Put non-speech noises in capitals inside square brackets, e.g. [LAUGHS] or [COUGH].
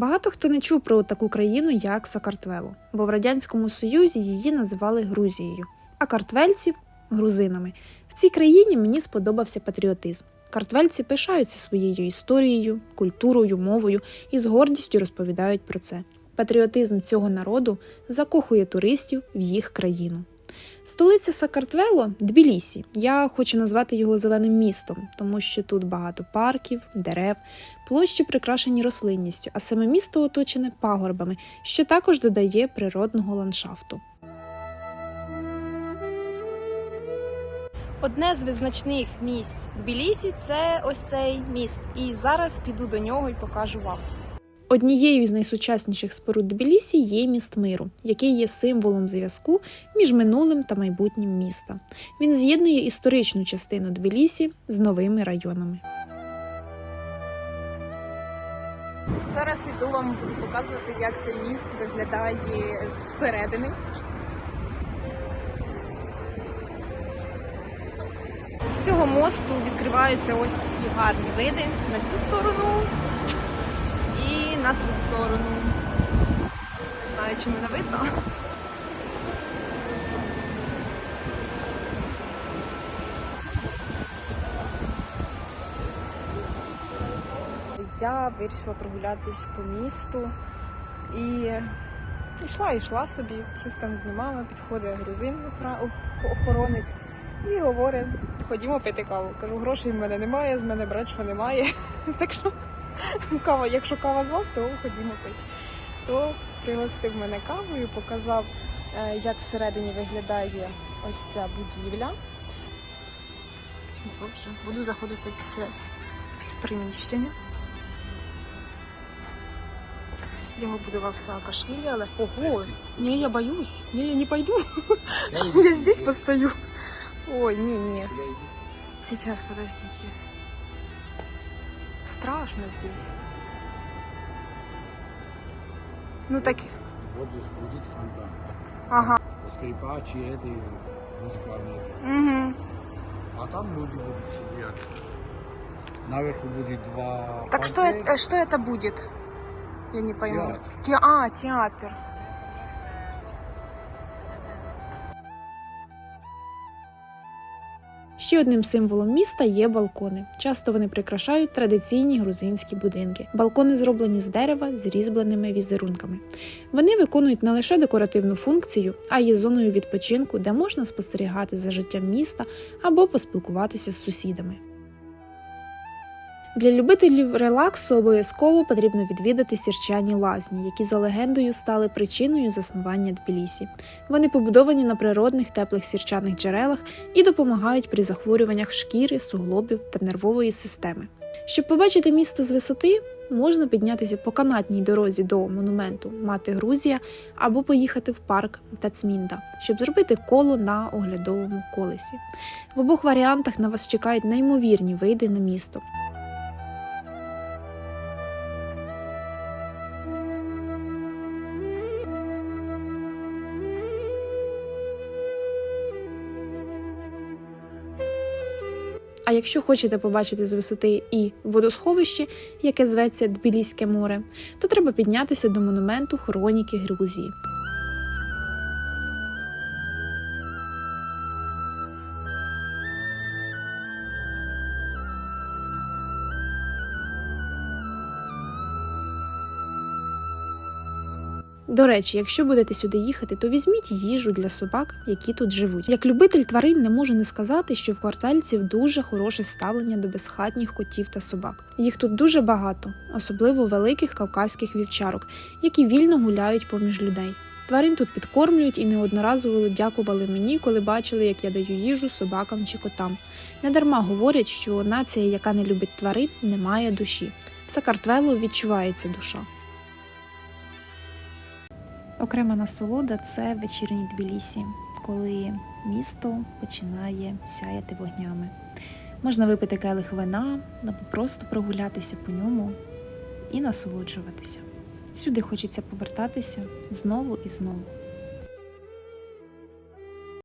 Багато хто не чув про таку країну, як Сакартвело, бо в Радянському Союзі її називали Грузією, а картвельців грузинами. В цій країні мені сподобався патріотизм. Картвельці пишаються своєю історією, культурою, мовою і з гордістю розповідають про це. Патріотизм цього народу закохує туристів в їх країну. Столиця Сакартвело Тбілісі. Я хочу назвати його зеленим містом, тому що тут багато парків, дерев, площі прикрашені рослинністю, а саме місто оточене пагорбами, що також додає природного ландшафту. Одне з визначних місць Тбілісі це ось цей міст. І зараз піду до нього і покажу вам. Однією з найсучасніших споруд Тбілісі є міст миру, який є символом зв'язку між минулим та майбутнім міста. Він з'єднує історичну частину Тбілісі з новими районами. Зараз іду вам показувати, як цей міст виглядає зсередини. З цього мосту відкриваються ось такі гарні види на цю сторону на ту сторону. Не знаю, чи мене видно. Я вирішила прогулятись по місту і йшла, йшла собі, щось там знімала, підходить грузин охоронець і говорить, ходімо пити каву. Кажу, грошей в мене немає, з мене брать, що немає. [LAUGHS] Так що [LAUGHS] кава, якщо кава з вас, то ходімо пити. То пригостив мене кавою, показав, е, як всередині виглядає ось ця будівля. Боже, буду заходити в це приміщення. Його будував Саакашвілі, але ого, ні, я боюсь, ні, я не пойду. Я [LAUGHS] здесь постою. Ой, не, не. Сейчас, подождите. Страшно здесь. Ну так, Вот здесь будет фонтан. ага. Скрипачи, это и музыкальные. Угу. А там люди будут сидеть. Наверху будет два Так что это, что это будет? Я не пойму. Театр. Те, а, театр. Ще одним символом міста є балкони. Часто вони прикрашають традиційні грузинські будинки. Балкони зроблені з дерева з різьбленими візерунками. Вони виконують не лише декоративну функцію, а й є зоною відпочинку, де можна спостерігати за життям міста або поспілкуватися з сусідами. Для любителів релаксу обов'язково потрібно відвідати сірчані лазні, які за легендою стали причиною заснування Тбілісі. Вони побудовані на природних теплих сірчаних джерелах і допомагають при захворюваннях шкіри, суглобів та нервової системи. Щоб побачити місто з висоти, можна піднятися по канатній дорозі до монументу Мати Грузія або поїхати в парк Тацмінда, щоб зробити коло на оглядовому колесі. В обох варіантах на вас чекають неймовірні види на місто. А якщо хочете побачити з висоти і водосховище, яке зветься Тбіліське море, то треба піднятися до монументу Хроніки Грузії. До речі, якщо будете сюди їхати, то візьміть їжу для собак, які тут живуть. Як любитель тварин не можу не сказати, що в квартальців дуже хороше ставлення до безхатніх котів та собак. Їх тут дуже багато, особливо великих кавказьких вівчарок, які вільно гуляють поміж людей. Тварин тут підкормлюють і неодноразово дякували мені, коли бачили, як я даю їжу собакам чи котам. Недарма говорять, що нація, яка не любить тварин, не має душі. В Сакартвело відчувається душа. Окрема насолода це вечірній Тбілісі, коли місто починає сяяти вогнями. Можна випити келих вина або просто прогулятися по ньому і насолоджуватися. Сюди хочеться повертатися знову і знову.